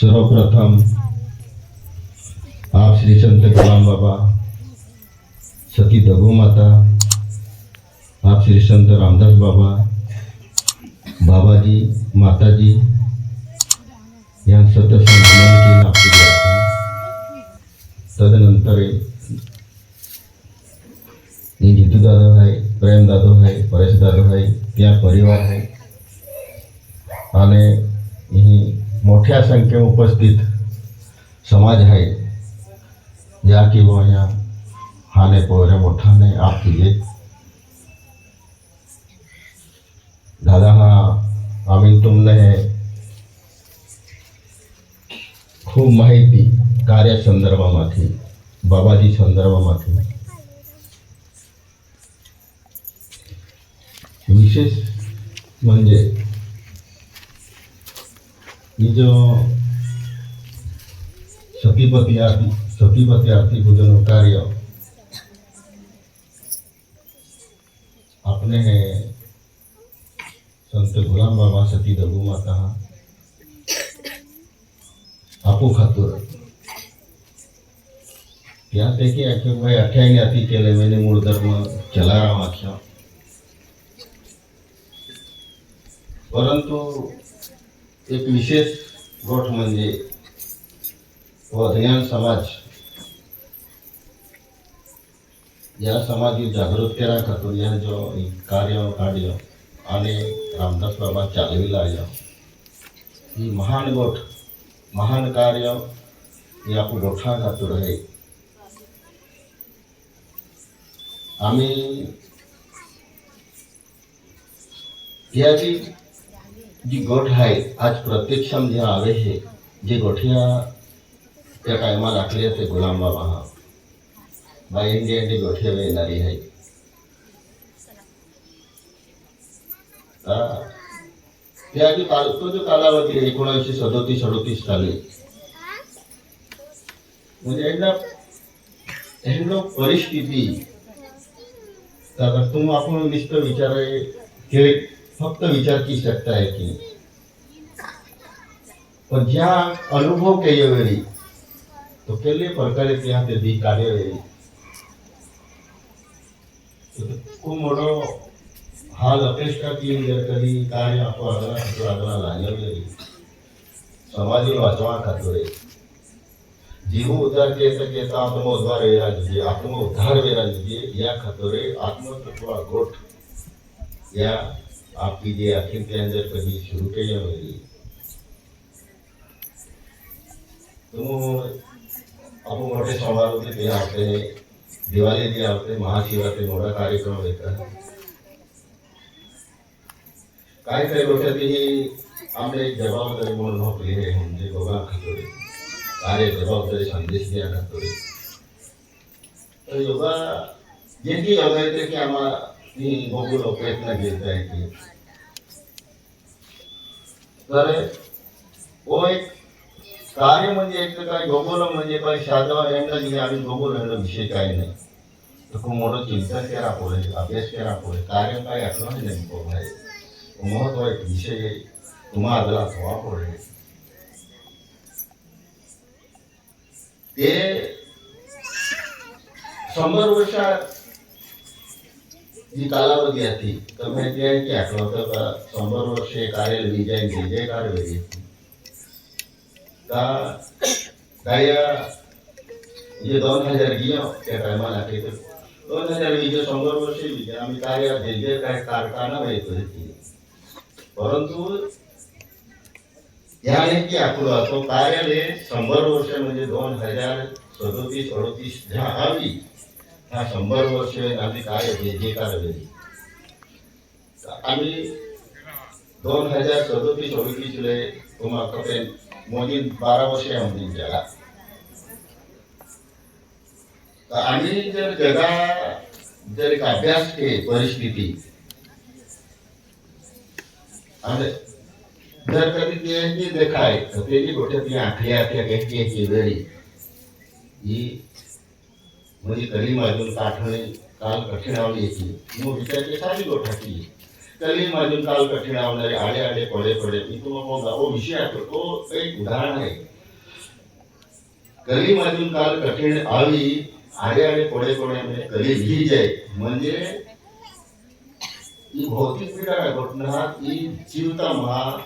सर्वप्रथम आप श्री संत गुलाम बाबा, सती दगो माता, आप श्री संत रामदास बाबा यांचं तसं नमन केलं आपली आपण तदनंतर मी जितू दादा आहे प्रेम दादा आहे परेश दादा आहे त्या परिवार ही? मोठ्या संख्येने उपस्थित समाज आहे. या की या हाने पोहरे मोठाने आप लिए दादा हाँ आम्ही तुमने खूप माहिती कार्यासंदर्भामध्ये बाबाजी थी विशेष मज़े ही जो सतीपती आरती सतीपती आरती पूजन कार्य। अपने संत गुलाम बाबा सती दगू माता। आपू खातोर त्यापैकी अखेर भाई अठ्याने अति केले मैंने मूळ धर्म चलाराम आख्या। परंतु एक विशेष गोष्ट म्हणजे वधयान समाज. या समाजी जागृत केला खातूर या जो कार्य काढलं आणि रामदास बाबा चालविला या. ही महान गोष्ट महान कार्य हे आपण गोठा खातूर आहे. आम्ही याची जी गोठ आहे आज प्रत्यक्षम म्हणजे जे आवे है. जे गोठिया त्या टायमाला आखली ते गुलाम बाबा हा. बाई इंडिया इंडी गोठिया येणारी आहे त्या जो काल तो जो कालावधी आहे एकोणीसशे सदोतीस अडोतीस साली. म्हणजे एकदा एकदा परिस्थिती तर तुम आपण नुसतं विचार के फक्त विचार की शकता है की? पण ज्या अनुभव केले वेळी तो केले प्रकारे त्या ते दी कार्य वेळी. खूप मोठो हाल अपेक्षा की जर कधी कार्य आपण आगला लागलेली समाजी वाचवा खातोरे जीव उद्धार केसा केसा, आत्म उद्धार वेरा जुजे आत्म उद्धार वेरा जुजे या खातोरे या आपकी जे अखिल के अंदर कभी शुरू के या मेरी तो अब मोटे समारोह के लिए आते हैं? दिवाली के आते हैं महाशिवरात्रि मोठा कार्यक्रम होता है। काय गोष्टी ही आपले एक जबाबदारी म्हणून आपली आहे म्हणजे गोगा खातोरे कार्य जबाबदारी संदेश द्या खातोरे तर योगा जे की योगा येते की आम्हाला ती बघून प्रयत्न घेत आहे की तर वो एक कार्य म्हणजे एक तर काय गोगोल म्हणजे काय साधा यांना दिले आम्ही गोगोल यांना विषय काही नाही तर खूप मोठं चिंतन करा पुढे अभ्यास करा पुढे कार्य काय असलं नाही नेमकं आहे महत्व एक विषय तुम्हाला हवा पुढे ते शंभर वर्षात जी कालावधी હતી તમે ત્યાં કે આટલો તો શંભર વર્ષે કાર્ય વિજય વિજય કાર્ય વેરી का काय जे दोन हजार गियो त्या टायमाला ते दोन हजार विजय शंभर वर्षे विजय आम्ही काय जे जे काय कारखाना वयतो परंतु याने की आकडो तो कार्यालय शंभर वर्ष म्हणजे दोन हजार सदोतीस अडोतीस ज्या आली ह्या शंभर वर्ष आम्ही काय येते जे काढले? आम्ही दोन हजार सदोतीस अडोतीस ले तुम्हाला कपेन मोदी बारा वर्ष आमदी त्याला तर आम्ही जर जगा जर एक अभ्यास के परिस्थिती आणि जर कधी त्यांची देखाय तर त्याची गोष्ट ती आखल्या आखल्या घेतली वेळी ही म्हणजे कधी माझून काठणे काल कठीण आवली याची मग विचारली सारी की? कली माजून काल कठीण आवणारे आडे आडे पडे पडे. मी तुम्हाला विषय आहे तो एक उदाहरण आहे. कली माजून काल कठीण आवी आडे आडे पडे पडे म्हणजे कली ही जाय म्हणजे ही भौतिक पीडा घटना ही जीवता महा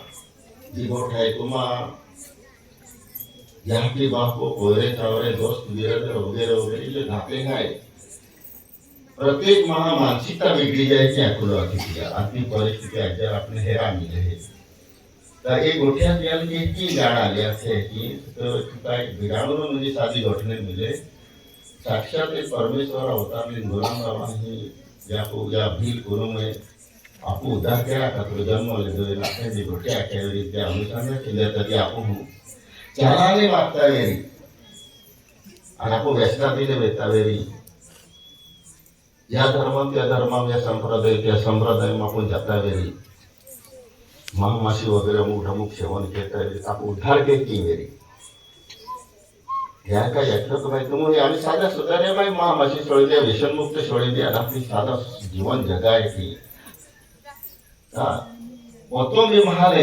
जी गोठ आहे तुम्हा बाप को कोयरे चावरे दोस्त बिरदर वगैरे वगैरे जे घातले आहे प्रत्येक महा मानसिकता बिगड़ी जाए कि आकुल आती अपनी परिस्थिति अपने हेरा मिले है तर एक गोठ्या त्याला की की गाण आली असे की तो काय बिगाडून म्हणजे साधी घटने मिले। साक्षात एक परमेश्वर अवतारले ही। या को या भील करू में। आपू उद्धार केला का तो जन्म ले आपने जी गोठ्या केली त्या अनुसार केल्या तरी आपण चालाने वागता वेरी आणि आपण व्यसना वेता वेरी या धर्मात त्या धर्मात या संप्रदाय त्या संप्रदाय आपण जाता वेरी महामाशी वगैरे अमुक ढमुक सेवन घेता येईल आपण उद्धार केली वेरी ह्या काय यातलं माहिती म्हणून आम्ही साध्या सुधारे बाई महामाशी सोडली व्यसनमुक्त सोडली आणि आपली साधा जीवन जगायची हा. मी महाले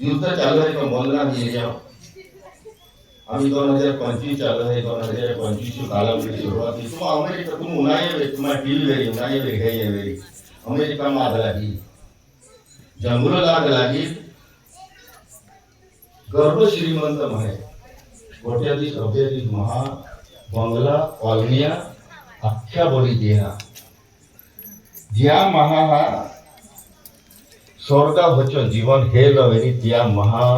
युद्ध चालू आहे पण बोलणार नाही याच्यावर आम्ही दो हज़ार पंचवीस चल रहे दो हज़ार पंचवीस कालावधी सुरुवात तुम्हा अमेरिकेतून उन्हाळ्या तुम्हाला डिलिव्हरी उन्हाळ्या वेगळ्या अमेरिका माग लागली जंगुल लाग लागी। गर्व श्रीमंत महे। कोट्याधीश अभ्याधीश महा बंगला, कॉलनिया अख्या बोली दिया। जिया महा हा स्वर्गा वचन जीवन हे लवेनी त्या महा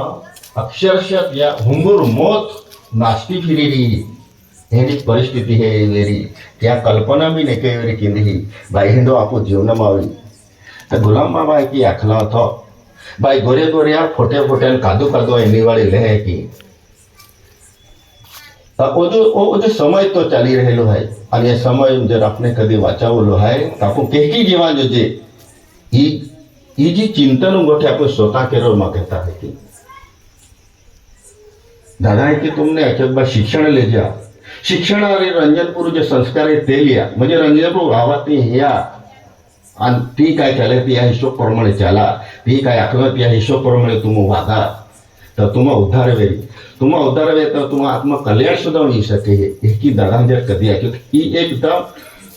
अक्षरशः त्या हुंगूर मोत नाचती फिरेली हेनी परिस्थिती हे वेरी त्या कल्पना बी नेके वेरी किंदी बाई हिंदो आपो जीवन मावी तर गुलाम बाबा की आखला थो बाई गोरे गोरिया फोटे फोटे कादू कादू एनी वाली ले की ओ जो ओ जो समय तो ચાલી રહેલો है અને એ સમય જર આપણે કદી વાંચાવેલો है તો આપણું કેકી જેવા જોજે ઈ ઈ જે ચિંતન गोठे आपण स्वतः केरळ માં કહેતા है की दादा आहे की तुमने अचबा शिक्षण ले जा शिक्षण आणि रंजनपूर जे संस्कार आहे ते लिहा म्हणजे रंजनपूर गावात या आणि ती काय चाले ती या हिशोबप्रमाणे चाला ती काय आखलं त्या हिशोबप्रमाणे तुम्ही वागा तर तुम्हा उद्धार वेळी तुम्हा उद्धार वेळ तर तुम्हा आत्मकल्याण सुद्धा होऊ शके हे की दादा जर कधी ऐकलं ही एकदम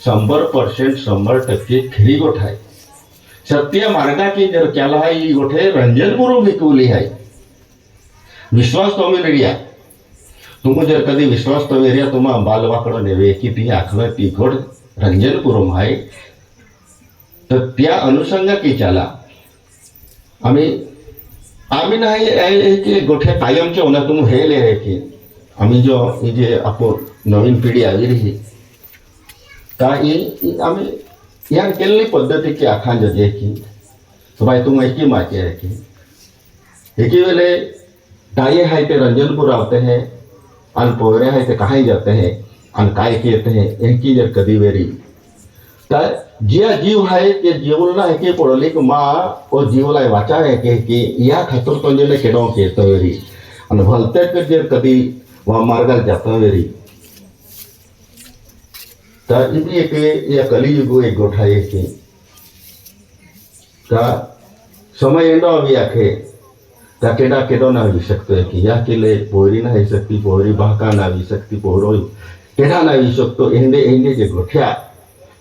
शंभर पर्सेंट शंभर टक्के खरी गोष्ट आहे ಸತ್ಯ ಮರಟಾಕಿದ್ದರು ಕೆಲ ಈ ಗೊಠೆ ರಂಜನ್ ಗುರು ಭಿಕುಲಿ ಹಾಯ್ ವಿಶ್ವಾಸ ತೊಮೆ ನಡಿಯಾ तुमको जर कधी विश्वास तो एरिया तुम्हा बालवाकडं नव्हे की ती आखलं तिखोड रंजनपुरम आहे तर त्या अनुषंगाकीच्याला आम्ही आम्ही नाही आहे की गोठ्या कायमचे होणार तुम्ही हेले आहे की आम्ही जो जे आपण नवीन पिढी आली रही का आम्ही या केलेली पद्धती की आखा जजे की तो भाई तुम एक ही माचे है की एक ही वेले ताये है ते रंजनपुर आते हैं अन पोहरे है ते कहाँ जाते हैं अन काय कहते हैं एक ही जर कदी वेरी तर जे जीव आहे ते जीवला आहे की पडली की मा ओ जीवला वाचा आहे की की या खातर तो जेने केडो केतो वेरी आणि भलते के जर कधी वा मार्गात जातो वेरी इसलिए एक ता समय एंडो अभी आखे। ता केडा केडो ना भी सकते कि या पोहरी ना सकती, पोहरी ना भी सकती पोहरो केडा ना भी सकतो, एंडे एंडे जे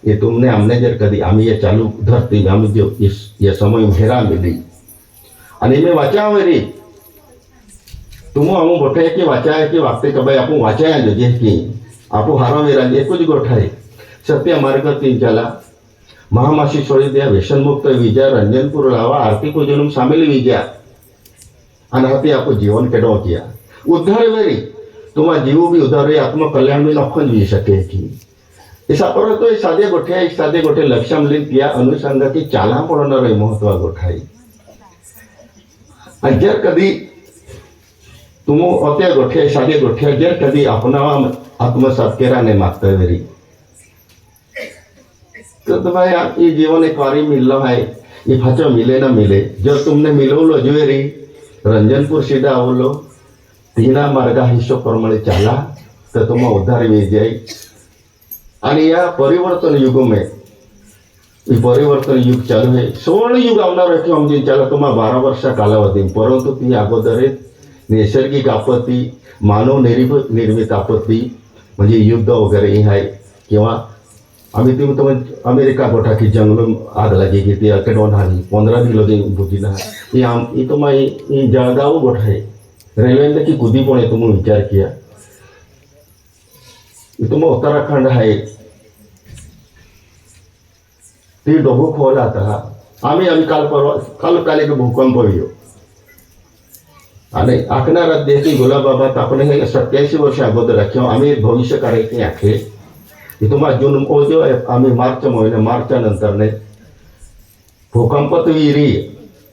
ये तुमने, हमने जर कधी ये चालू धरती जो इस, ये समय मेरा मिली। आणि मी वाचावे रे। तुम हम बोटे के वाचाय के वागते कबाई आप हारो जो जे की हारा मेरा ये कुछ સત્ય માર્ગ તીન ચાલા મહામાસી છોડી દે વ્યસનમુક્ત વિજય રંજનપુર લાવા આરતી પૂજનમ સામેલ વિજયા અને હતી આપણું જીવન કેડો ગયા ઉદ્ધાર વેરી તુમા જીવ બી ઉદ્ધાર આત્મકલ્યાણ બી નખો જ વી શકે કી એસા પર તો એ સાદે ગોઠ્યા એક સાદે ગોઠે લક્ષ્યમ લીન ત્યાં અનુસંધાથી ચાલા પડનારો એ મહત્વ ગોઠાઈ અને જર કદી तुम अत्या गोठ्या सादे गोठ्या जर कधी अपनावा आत्मसात केला ने मागता वेरी तो भाई आप ये जीवन एक बार ही मिल रहा है ये फाचो मिले ना मिले। जो तुमने मिलवलो जुवेरी रंजनपूर शिदा आवलो तिना मार्गा हिशोप्रमाणे चाला तर तुम्हा उद्धार मिळ जाईल आणि या परिवर्तन युग में परिवर्तन युग चालू आहे सुवर्ण युग आवणार आहे म्हणजे त्याला तुम्हा बारा वर्षा कालावधी परंतु ती अगोदर नैसर्गिक आपत्ती मानव निर्मित आपत्ती म्हणजे युद्ध वगैरे आहे किंवा आम्ही तो अमेरिका गोठा की जंगल आग लागी की ती अकेडॉन हानी पंधरा दिलो ती बुद्धीना ही आम ही तो माई ही जळगाव गोठा आहे रेल्वेने की कुदी पण आहे तुम्ही विचार किया ही तुम्ही उत्तराखंड आहे ती डोबो खोला आता आम्ही आम्ही काल परवा काल काल एक भूकंप येऊ आणि आखणार देशी गुलाबाबात आपण हे सत्याऐंशी वर्ष अगोदर राख्यो आम्ही भविष्य काढायचे आखे की तुम्हाला जून ओ जो आम्ही मार्च महिने मार्चच्या नंतरने भूकंप तो विहिरी.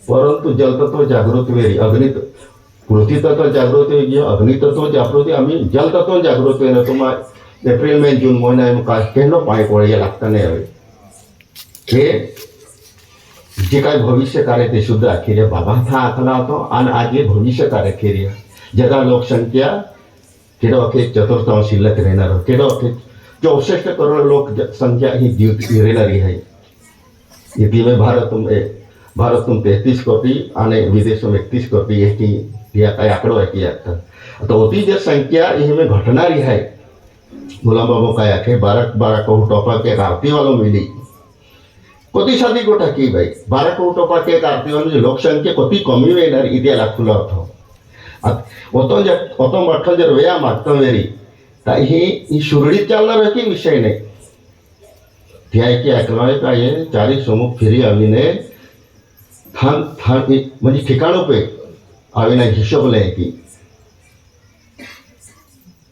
परंतु जलतत्व जागृत वेरी अग्नित पृथ्वी तत्व जागृत अग्नितत्व जागृती. आम्ही जलतत्व जागृत वेनं तुम्हाला एप्रिल, मे, जून महिना काय? केंद्र पाय लागता नाही हवे. हे जे काय भविष्य कार्य ते सुद्धा अखेर बाबा था आखला होतो आणि आज हे भविष्य कार्य केली जगा लोकसंख्या केडो अखे चतुर्थांश शिल्लक राहणार. केडो अखे चौसठ करोड़ लोक संख्या ही द्वीप की रहनारी है। यदि में भारत में भारत में तैतीस कोटी, आने विदेशों में इकतीस कोटी एक ही दिया का आंकड़ो एक आता तो होती जो संख्या इनमें घटना रही है, गुलाम बाबू का आखे बारह बारह करोड़ टोपा के आरती वालों मिली। कति शादी गोटा की भाई? बारह करोड़ टोपा के आरती वालों लोकसंख्या कति कमी हुई ना, इतिहास खुला था। अतः अतम अठल जर व्या मातम वेरी। शुरड़ी चलना ही शिर्डीत चालणाऱ्याचे विषय नाही चारी समूह फिरी आवीने थान थान म्हणजे ठिकाणं पे हिशोब नाही की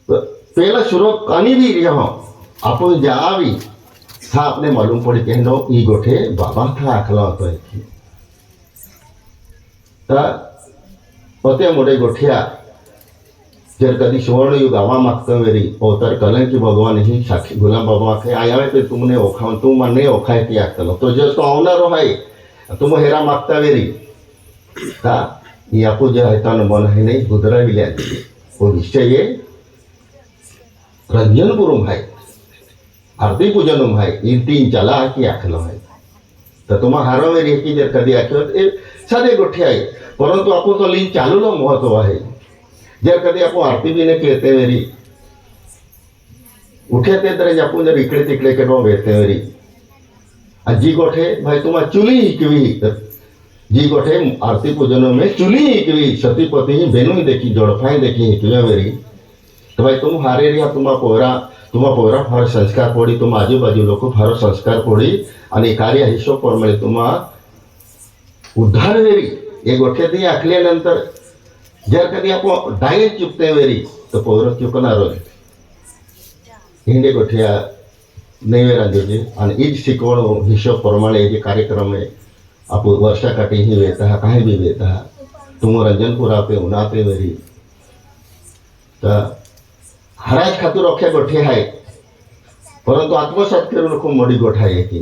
पहला शुरू कानी भी यहाँ अपन जावी था आपने मालूम पड़े कि नो ई गोठे बाबा था आखला तो है ता गोठिया जर कधी आवा गावामागचं वेळी अवतार तर कलंकी भगवान ही साखी गुलाम बाबा बाबाखे आयावे ते तुमने ओखा तू मने ओखायती आगतलो तो जो तो आवनारो आहे तुम हेरा मागता वेळी, हा, ही आपू जे मन है नहीं, गुदरा भी लिया वो निश्चय ये, रंजन रंजनपुरम है आरती पूजन है इन तीन चला कि आखलो आहे. तर तुम्हा हारावे रे कि जर कभी आठवत साधे गोठे आहे परंतु आपण तो लीन चालू लो महत्व है जब कभी आपण आरती बी नाही येते वेरी उठे ते तरी आपण जर इकडे तिकडे केव्हा वेते वेरी जी गोठे भाई तुम्हा चुली हिकवी जी गोठे आरती पूजन में चुली हिकवी सतीपति बेनु देखी जोड़फाई देखी हिकवे वेरी तो भाई तुम हारे रिया तुम्हा पोहरा तुम्हा पोहरा फार संस्कार पड़ी तुम आजूबाजू लोक फार संस्कार पड़ी आणि कार्य हिशोब प्रमाणे तुम्हा उद्धार वेरी हे गोठ्यातही आखल्यानंतर जर कधी आपण डायट चुकते वेरी तर पोरं चुकणारो हिंडे गोठ्या नैवे रांधेचे आणि ईज शिकवण हिशोब प्रमाणे जे कार्यक्रम आहे आपण वर्षाकाठी ही वेता काही बी वेता तुम रंजनपूर आपे उन्हाते वेरी तर हराज खातूर अख्या गोठे आहे परंतु आत्मसात करून खूप मोठी गोठ आहे की।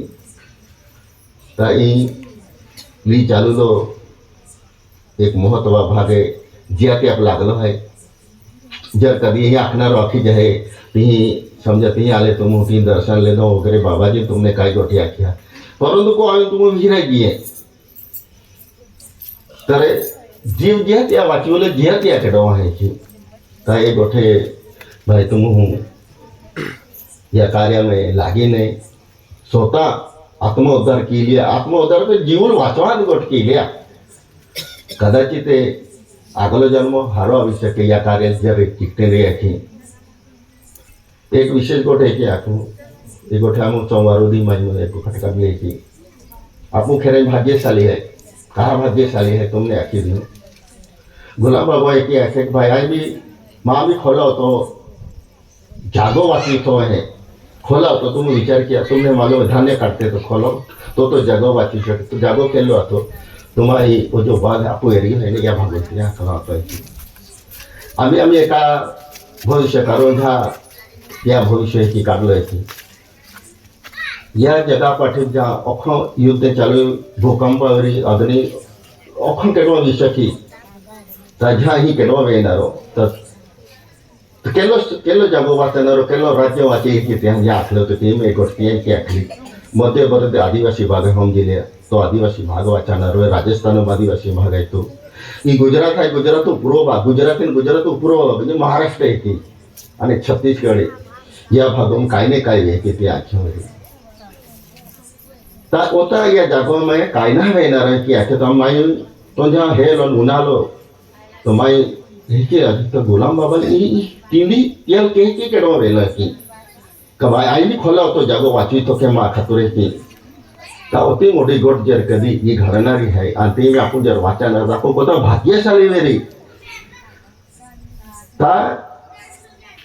तर ही चालू एक महत्वा भाग आहे ज्या ते आप लागलो आहे जर कधी ही आखणार आखी जे आहे ती समजा ती आले तुम ती दर्शन लेनो वगैरे बाबाजी तुमने काय गोठी आख्या परंतु को आम्ही तुम्ही विचारायची आहे तर जीव जे आहे त्या वाचवलं जे आहे त्याकडे की तर हे गोठे भाई तुम या कार्य में लागे नहीं। स्वतः आत्मोद्धार केली आत्मोद्धार तर जीवन वाचवान गोट केल्या कदाचित आगलो जन्म આગલો જન્મ સારો આવી શકે યા કાર્ય દરેક ચીકટેલી આખી એક વિશેષ ગોઠ એકી આખું એ ગોઠે આમ સંવારોધી માન્યું એક વખત કાઢી એકી આપણું खेरे भाग्यशाली है कहा भाग्यशाली है तुमने आखिर दी गुलाम बाबा एक ऐसे भाई आज भी माँ भी खोलो तो जागो वासी तो है खोलो तो तुम विचार किया तुमने मालूम धान्य काटते तो खोलो तो तो जागो वाची तो जागो खेलो तो ही वो जो आहे आम्ही एका भविष्य ह्या या काढलोय की या जगापाठी ज्या अखो युद्ध चालू भूकंपावरी अग्नी अखो केडो विषकी ताज्या ही केलो केलो केलो राज्य वाचे की त्या या एक गोष्टी की आखली मध्य भारत आदिवासी भाग होऊन गेले तो आदिवासी भाग वाचणार राजस्थान आदिवासी भाग आहे तो. ही गुजरात आहे, गुजरात पूर्व भाग गुजरात आणि गुजरात पूर्व भाग, म्हणजे महाराष्ट्र आहे की आणि छत्तीसगड आहे. या भागों काय नाही काय आहे की ते आख्यावर तर होता या जागोमध्ये काय ना येणार आहे की आता तर माई तो जेव्हा हे लो उन्हालो तो माई हे की तर गुलाम बाबाने ही ही टिंडी तेल के, की केडो वेला की. कबाय आई बी खोला होतो जागो वाची तो के मा खातुरे की. का मोठी गोट जर कधी ही घडणारी आहे आणि ती मी आपण जर वाचणार आपण कोणता भाग्यशाली वेरी तर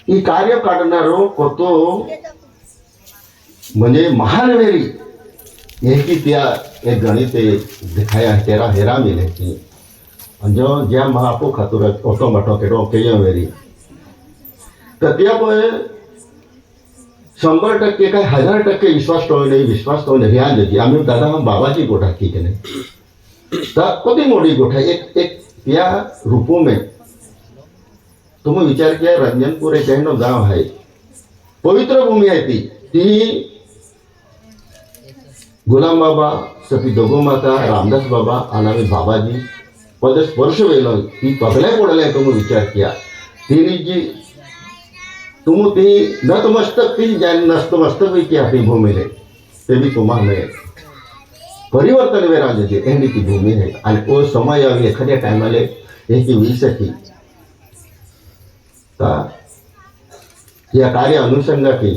ही कार्य काढणारो कोतो म्हणजे महान वेरी हे की त्या एक गणित दिखाया तेरा हेरा मिले की जो ज्या महापू खातुर ऑटो मटो केडो केयो वेरी तर त्यामुळे शंभर टक्के काय हज़ार टक्के विश्वास ठेवू नाही विश्वास ठेवू नाही ह्या देते आम्ही दादा हम बाबाची गोठा आहे नाही? तर कोणती मोठी गोठा? एक एक त्या रूपो में तुम्ही विचार किया, रंजनपूर एक आहे गाव आहे. पवित्र भूमी आहे ती. ती गुलाम बाबा, सती दोघो माता, रामदास बाबा आणि बाबाजी पद स्पर्श वेलो ती पगल्या पडल्या तुम्ही विचार किया. तिने जी तुम ती नतमस्तक ती ज्ञान नस्तमस्तक की आपली भूमीले ते बी तुम्हाला मिळेल परिवर्तन वेरांचे एंडी ती भूमी आहे आणि तो समय आवी एखाद्या टायमाला हे की होई सकी। तर या कार्य अनुषंगाची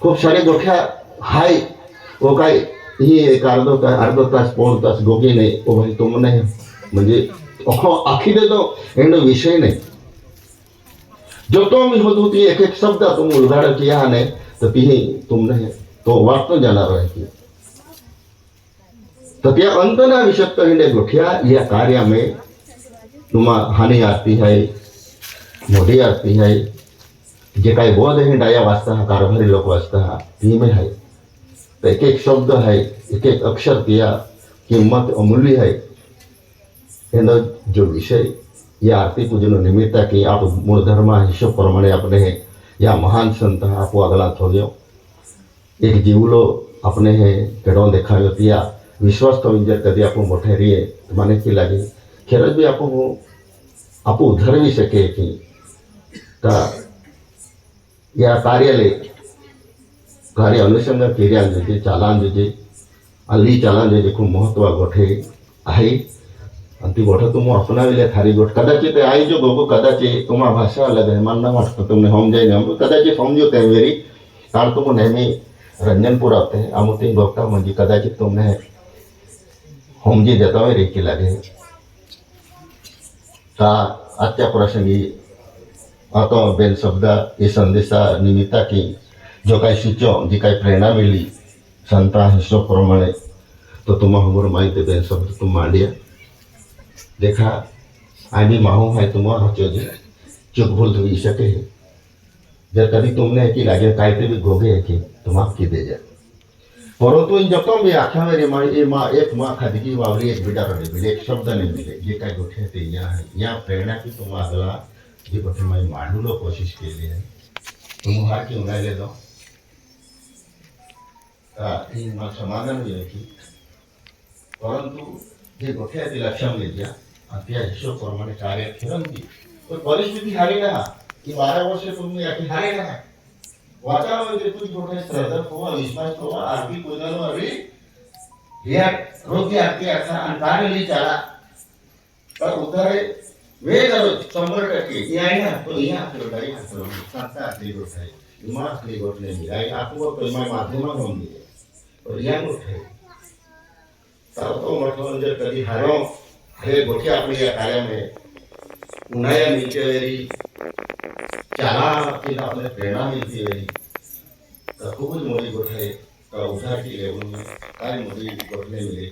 खूप सारे गोठ्या हाय ओ काय ही एक अर्धो तास अर्धो तास पाऊण तास गोगी नाही ओ भाई तुम नाही। म्हणजे, अखो आखी देतो एंडो विषय नाही। जो तो मी होतो ती एक एक शब्द तुम उलगाड किया ने तर ती तुमने तो वाटतो जाणार आहे की तर त्या अंत ना विषय हिंडे गोठ्या या कार्य में तुम्हा हानी आरती है मोठी आरती है जे काही बोध आहे डाया वाचता हा कारभारी लोक वाचता हा ती में है तर एक एक शब्द है एक एक अक्षर किया किंमत अमूल्य है એનો જો વિષય या आरती पूजन निमित्त की आप मूळ धर्म हिशोब प्रमाणे आपले हे या महान संत आपो अगला थोड्यो एक जीवलो આપણે હે કેડો દેખાયો ત્યાં વિશ્વાસ તો જર કદી આપણું મોઠે રહીએ તો મને કી લાગે ખેરજ બી આપણું આપણું ઉધરવી શકે કે તા या कार्यालय कार्य अनुषंग केल्यान जे चालान जे अल्ली चालान जे खूप महत्व गोठे आहे आणि ती गोठं तुम्ही अपनाविले खारी गोठ। कदाचित आई जो गोगो कदाचित तुम्हा भाषा अलग आहे मला वाटतं तुम्ही समजाय नाही कदाचित समजू त्या वेळी कारण तुम्ही नेहमी रंजन पुरावते आम्ही ते गोष्ट म्हणजे कदाचित तुमने समजी देता वेळी की लागे। ता आजच्या प्रसंगी आता बेन शब्द हे संदेशा निमित्ता की जो काही सुचो, जी काही प्रेरणा मिळली संता हिशोबप्रमाणे तो तुम्हा समोर माहिती बेन शब्द तुम मांडिया। देखा आम्ही माहू है तुम्हारा हचो जे। चुक भूल तो सके है। जब कभी तुमने की लागे काय भी गोगे है कि तुम आप की दे जाए। परंतु तो भी आख्या मेरी माँ ये माँ, एक माँ खादगी वावरी, एक बिडा रहे मिले, एक शब्द नहीं मिले। ये काय गोठे ते यहाँ है। यहाँ प्रेरणा की तुम अगला जे गोठे मैं मांडू लो, कोशिश के लिए है। तुम हार की उन्हें ले दो ही माँ समाधान हुई की परंतु जे गोठे आहे ते लक्षात हिशोबप्रमाणे कार्य ठेवून ती पण परिस्थिती हारी ना की बारा वर्ष तुम्ही याची हारी ना वातावरण तुम्ही गोठे श्रद्धा पोवा विश्वास पोवा आरती पूजन अरे या रोगी आरती असा आणि कार्य चाला पर उतर वेळ करो शंभर टक्के ही आहे ना तो या आपलं गाडी हातलं सात आपली गोष्ट आहे इमा आपली गोष्ट नाही आई आपण पैमा माध्यमा घेऊन दिले पण या गोष्ट आहे सावतो म्हटलं जर कधी हारो हे गोठे आपले या कार्यामुळे उन्हाळ्या मिळतेवेळी त्याला आपल्या प्रेरणा मिळतेवेळी तर खूपच मोठी गोष्ट आहे. तर उठाची लेवल काय मोठी गोष्ट मिले